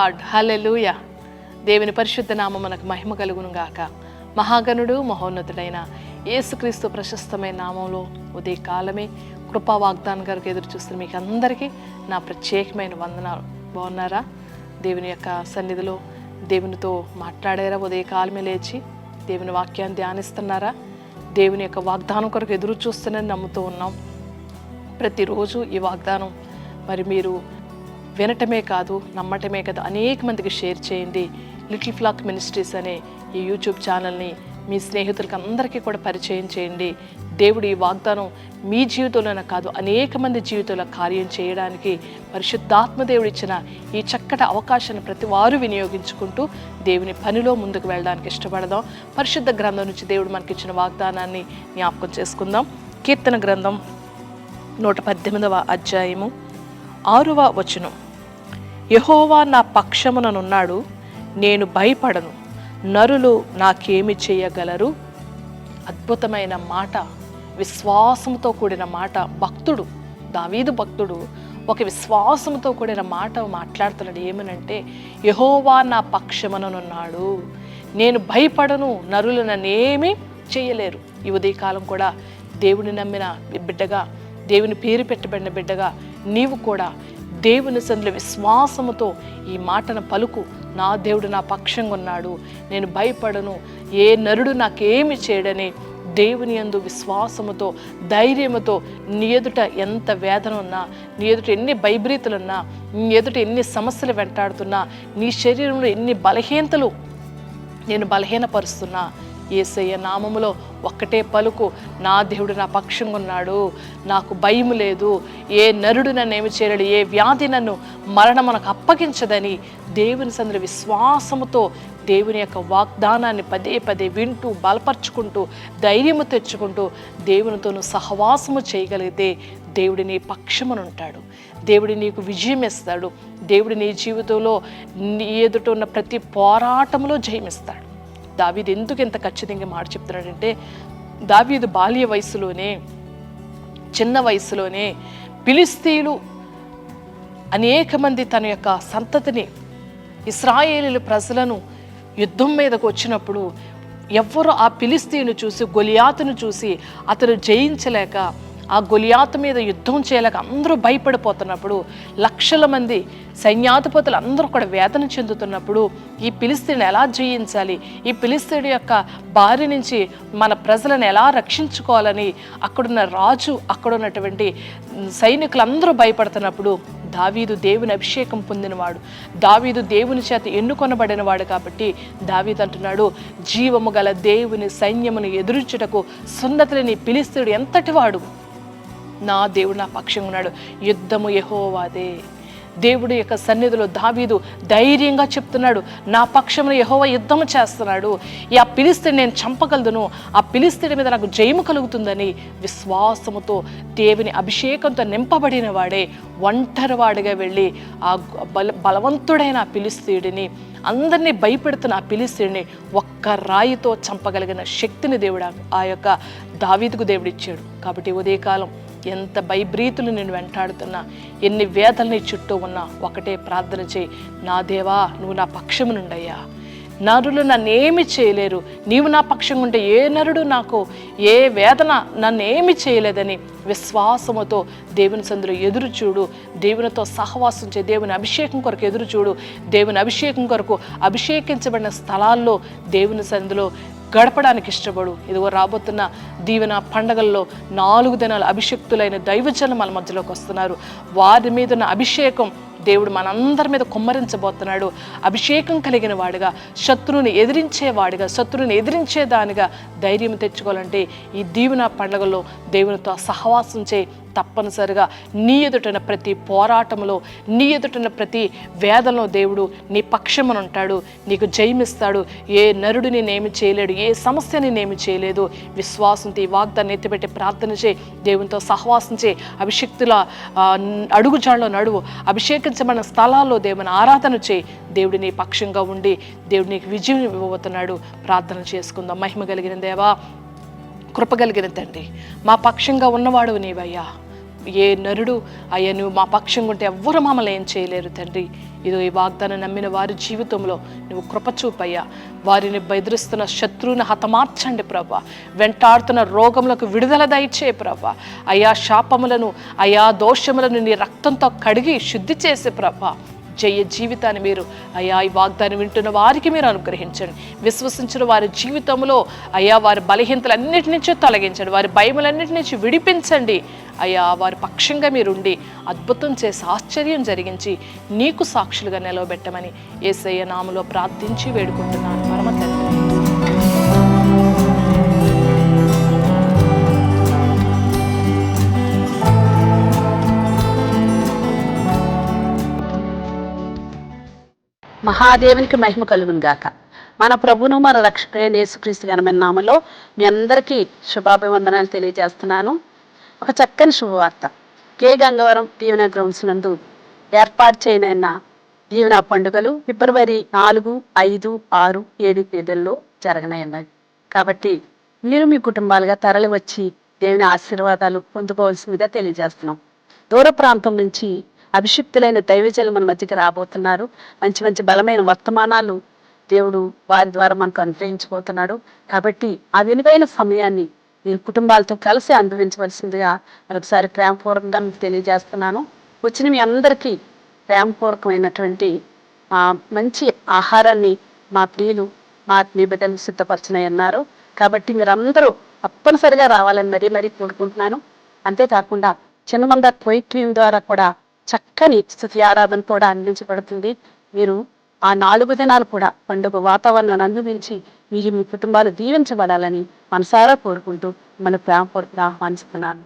God. హల్లెలూయ. దేవుని పరిశుద్ధ నామం మనకు మహిమ కలుగును గాక. మహాగణుడు మహోన్నతుడైన యేసుక్రీస్తు ప్రశస్తమైన నామంలో ఉదయ కాలమే కృపా వాగ్దానం గారికి ఎదురు చూస్తున్న మీకు అందరికీ నా ప్రత్యేకమైన వందనాలు. బాగున్నారా? దేవుని యొక్క సన్నిధిలో దేవునితో మాట్లాడారా? ఉదయ కాలమే లేచి దేవుని వాక్యాన్ని ధ్యానిస్తున్నారా? దేవుని యొక్క వాగ్దానం కొరకు ఎదురు చూస్తున్నారని నమ్ముతూ ఉన్నాం. ప్రతిరోజు ఈ వాగ్దానం మరి మీరు వినటమే కాదు నమ్మటమే కాదు అనేక మందికి షేర్ చేయండి. లిటిల్ ఫ్లాక్ మినిస్ట్రీస్ అనే ఈ యూట్యూబ్ ఛానల్ని మీ స్నేహితులకి అందరికీ కూడా పరిచయం చేయండి. దేవుడు ఈ వాగ్దానం మీ జీవితంలోనే కాదు అనేక మంది జీవితంలో కార్యం చేయడానికి పరిశుద్ధాత్మ దేవుడు ఇచ్చిన ఈ చక్కటి అవకాశాన్ని ప్రతి వారు వినియోగించుకుంటూ దేవుని పనిలో ముందుకు వెళ్ళడానికి ఇష్టపడదాం. పరిశుద్ధ గ్రంథం నుంచి దేవుడు మనకి ఇచ్చిన వాగ్దానాన్ని జ్ఞాపకం చేసుకుందాం. కీర్తన గ్రంథం నూట పద్దెనిమిదవ అధ్యాయము. ఆరువ వచనం. యహోవా నా పక్షముననున్నాడు నేను భయపడను. నరులు నాకేమి చేయగలరు? అద్భుతమైన మాట విశ్వాసంతో కూడిన మాట. భక్తుడు దావీదు భక్తుడు ఒక విశ్వాసంతో కూడిన మాట మాట్లాడుతున్నాడు. ఏమనంటే యహోవా నా పక్షమననున్నాడు నేను భయపడను నరులు నన్నేమీ చేయలేరు. ఈ ఉదయకాలం కూడా దేవుని నమ్మిన బిడ్డగా దేవుని పేరు పెట్టబడిన బిడ్డగా నీవు కూడా దేవుని సందులో విశ్వాసముతో ఈ మాటను పలుకు. నా దేవుడు నా పక్షంగా ఉన్నాడు. నేను భయపడను. ఏ నరుడు నాకేమి చేయడని దేవుని యందు విశ్వాసముతో ధైర్యముతో నీ ఎదుట ఎంత వేదన ఉన్నా నీ ఎదుట ఎన్ని భయభ్రీతులున్నా నీ ఎదుట ఎన్ని సమస్యలు వెంటాడుతున్నా నీ శరీరంలో ఎన్ని బలహీనతలు నేను బలహీనపరుస్తున్నా ఏసయ్య నామములో ఒక్కటే పలుకు నా దేవుడు నా పక్షంగా ఉన్నాడు నాకు భయం లేదు ఏ నరుడు నన్ను ఏమి చేయలేడు ఏ వ్యాధి నన్ను మరణం మనకు అప్పగించదని దేవుని సందులో విశ్వాసముతో దేవుని యొక్క వాగ్దానాన్ని పదే పదే వింటూ బలపరుచుకుంటూ ధైర్యము తెచ్చుకుంటూ దేవునితోనూ సహవాసము చేయగలిగితే దేవుడి నీ పక్షమునుంటాడు దేవుడి నీకు విజయం ఇస్తాడు. దేవుడి నీ జీవితంలో నీ ఎదుట ఉన్న ప్రతి పోరాటంలో జయమిస్తాడు. దావీదు ఎందుకు ఇంత ఖచ్చితంగా మాట చెప్తున్నాడంటే దావీదు బాల్య వయసులోనే చిన్న వయసులోనే పిలిస్తీలు అనేక మంది తన యొక్క సంతతిని ఇస్రాయేలీల ప్రజలను యుద్ధం మీదకు వచ్చినప్పుడు ఎవ్వరు ఆ పిలిస్తీను చూసి గొలియాతును చూసి అతను జయించలేక ఆ గొలియాతు మీద యుద్ధం చేయలేక అందరూ భయపడిపోతున్నప్పుడు లక్షల మంది సైన్యాధిపతులు అందరూ కూడా వేదన చెందుతున్నప్పుడు ఈ పిలిస్తీని ఎలా జయించాలి? ఈ పిలిస్తీడి యొక్క బారి నుంచి మన ప్రజలను ఎలా రక్షించుకోవాలని అక్కడున్న రాజు అక్కడున్నటువంటి సైనికులందరూ భయపడుతున్నప్పుడు దావీదు దేవుని అభిషేకం పొందినవాడు. దావీదు దేవుని చేత ఎన్నుకొనబడినవాడు కాబట్టి దావీదు అంటున్నాడు జీవము గల దేవుని సైన్యమును ఎదురుచుటకు సున్నతులని పిలిస్తుడు ఎంతటి వాడు? నా దేవుడు నా పక్షంగా ఉన్నాడు. యుద్ధము యహోవాదే. దేవుడు యొక్క సన్నిధిలో దావీదు ధైర్యంగా చెప్తున్నాడు. నా పక్షంలో యహోవ యుద్ధము చేస్తున్నాడు. ఆ పిలిస్తే నేను చంపగలదును ఆ పిలిస్తే మీద నాకు జయము కలుగుతుందని విశ్వాసముతో దేవుని అభిషేకంతో నింపబడిన వాడే ఒంటరివాడిగా వెళ్ళి ఆ బల బలవంతుడైన ఆ పిలిస్తీయుడిని అందరినీ భయపెడుతున్న ఆ పిలిస్తీయుడిని ఒక్క రాయితో చంపగలిగిన శక్తిని దేవుడు ఆ- యొక్క దావీదుకు దేవుడిచ్చాడు. కాబట్టి ఉదయకాలం ఎంత భయభ్రీతులు నేను వెంటాడుతున్నా ఎన్ని వేదలు నీ చుట్టూ ఉన్నా ఒకటే ప్రార్థన చేయి. నా దేవా నువ్వు నా పక్షము నుండయ్యా. నరులు నన్నేమి చేయలేరు. నీవు నా పక్షంగా ఉంటే ఏ నరుడు నాకు ఏ వేదన నన్ను చేయలేదని విశ్వాసముతో దేవుని సందులో ఎదురు చూడు. దేవునితో సహవాసం చే దేవుని అభిషేకం కొరకు ఎదురు చూడు. దేవుని అభిషేకం కొరకు అభిషేకించబడిన స్థలాల్లో దేవుని సందులో గడపడానికి ఇష్టపడు. ఇదిగో రాబోతున్న దీవెన పండగల్లో నాలుగు దినాలు అభిషక్తులైన దైవజనం మన మధ్యలోకి వస్తున్నారు. వారి మీద ఉన్న అభిషేకం దేవుడు మనందరి మీద కుమ్మరించబోతున్నాడు. అభిషేకం కలిగిన వాడిగా శత్రువుని ఎదిరించేవాడిగా శత్రువుని ఎదిరించేదానిగా ధైర్యం తెచ్చుకోవాలంటే ఈ దీవెన పండగల్లో దేవునితో సహవాసం చే తప్పనిసరిగా నీ ఎదుటన ప్రతి పోరాటంలో నీ ఎదుటన ప్రతి వేదనలో దేవుడు నీ పక్షమనుంటాడు నీకు జయమిస్తాడు. ఏ నరుడు నేనేమి చేయలేడు ఏ సమస్య నేనేమి చేయలేదు. విశ్వాసంతో ఈ వాగ్దాన్ని ఎత్తిపెట్టి ప్రార్థన చేయి. దేవునితో సహవాసం చేయి. అభిషక్తుల అడుగుజాడలో నడువు. అభిషేకించబడిన స్థలాల్లో దేవుని ఆరాధన చేయి. దేవుడు నీ పక్షంగా ఉండి దేవుడు నీకు విజయం ఇవ్వబోతున్నాడు. ప్రార్థన చేసుకుందాం. మహిమ కలిగిన దేవా కృపగలిగిన తండ్రి మా పక్షంగా ఉన్నవాడు నీవయ్యా. ఏ నరుడు అయ్యా నువ్వు మా పక్షంగా ఉంటే ఎవ్వరు మమ్మల్ని ఏం చేయలేరు తండ్రి. ఇదో ఈ వాగ్దానం నమ్మిన వారి జీవితంలో నువ్వు కృపచూపయ్యా వారిని బెదిరిస్తున్న శత్రువుని హతమార్చండి ప్రభా. వెంటాడుతున్న రోగములకు విడుదల దయచే ప్రభా. అయా శాపములను అయా దోషములను నీ రక్తంతో కడిగి శుద్ధి చేసే ప్రభా. జయ జీవితాన్ని మీరు అయా ఈ వాగ్దానం వింటున్న వారికి మీరు అనుగ్రహించండి. విశ్వసించిన వారి జీవితంలో అయా వారి బలహీనతలన్నిటి నుంచి తొలగించండి. వారి భయములన్నిటి నుంచి విడిపించండి. అయా వారి పక్షంగా మీరు ఉండి అద్భుతం చేసి ఆశ్చర్యం జరిగించి నీకు సాక్షులుగా నిలవబెట్టమని ఏసయ్య నామలో ప్రార్థించి వేడుకుంటున్నాను. మహాదేవునికి మహిమ కలుగును గాక మన ప్రభును మన రక్షకుడైన యేసుక్రీస్తు ఘనమైన నామలో మీ అందరికీ శుభాభివందనాలు తెలియజేస్తున్నాను. ఒక చక్కని శుభవార్త. కే గంగవరం దీవెన గ్రౌండ్స్ నందు ఏర్పాటు చేయనైన దీవెన పండుగలు ఫిబ్రవరి నాలుగు ఐదు ఆరు ఏడు తేదీల్లో జరగనన్నాయి. కాబట్టి మీరు మీ కుటుంబాలుగా తరలి వచ్చి దేవుని ఆశీర్వాదాలు పొందుకోవాల్సిందిగా తెలియజేస్తున్నాం. దూర ప్రాంతం నుంచి అభిషిప్తులైన దైవజలు మన మధ్యకి రాబోతున్నారు. మంచి మంచి బలమైన వర్తమానాలు దేవుడు వారి ద్వారా మనకు అనుగ్రహించబోతున్నాడు. కాబట్టి ఆ విలువైన సమయాన్ని మీరు కుటుంబాలతో కలిసి అనుభవించవలసిందిగా మరొకసారి ప్రేమపూర్వకంగా మీకు తెలియజేస్తున్నాను. వచ్చిన మీ అందరికీ ప్రేమపూర్వకమైనటువంటి ఆ మంచి ఆహారాన్ని మా ప్రియులు మా ఆత్మీయ బిడ్డలు సిద్ధపరచనై అన్నారు కాబట్టి మీరందరూ తప్పనిసరిగా రావాలని మరీ మరీ కోరుకుంటున్నాను. అంతేకాకుండా చిన్నమంద పోయిట్రీ ద్వారా కూడా చక్కని స్థుతి ఆరాధన కూడా అందించబడుతుంది. మీరు ఆ నాలుగు దినాలు కూడా పండుగ వాతావరణాన్ని అనుభవించి మీరు మీ కుటుంబాలు దీవించబడాలని మనసారా కోరుకుంటూ మన ప్రేమపూర్వకంగా ఆహ్వానిస్తున్నాను.